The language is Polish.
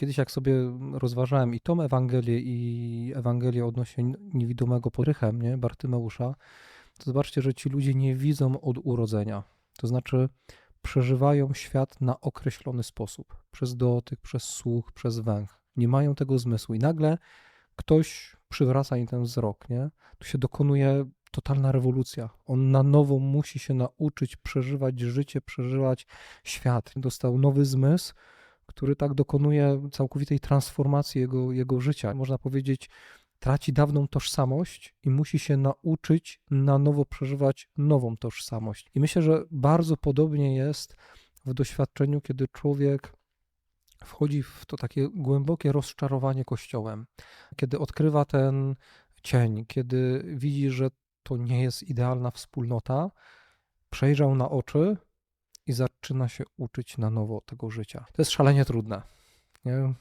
Kiedyś jak sobie rozważałem i tą Ewangelię, i Ewangelię odnośnie niewidomego podrychem, nie, Bartymeusza, to zobaczcie, że ci ludzie nie widzą od urodzenia. To znaczy przeżywają świat na określony sposób. Przez dotyk, przez słuch, przez węch. Nie mają tego zmysłu. I nagle ktoś przywraca im ten wzrok, nie? Tu się dokonuje totalna rewolucja. On na nowo musi się nauczyć przeżywać życie, przeżywać świat. Dostał nowy zmysł, który tak dokonuje całkowitej transformacji jego, jego życia. Można powiedzieć, traci dawną tożsamość i musi się nauczyć na nowo przeżywać nową tożsamość. I myślę, że bardzo podobnie jest w doświadczeniu, kiedy człowiek wchodzi w to takie głębokie rozczarowanie Kościołem, kiedy odkrywa ten cień, kiedy widzi, że to nie jest idealna wspólnota, przejrzał na oczy i zaczyna się uczyć na nowo tego życia. To jest szalenie trudne. Nie?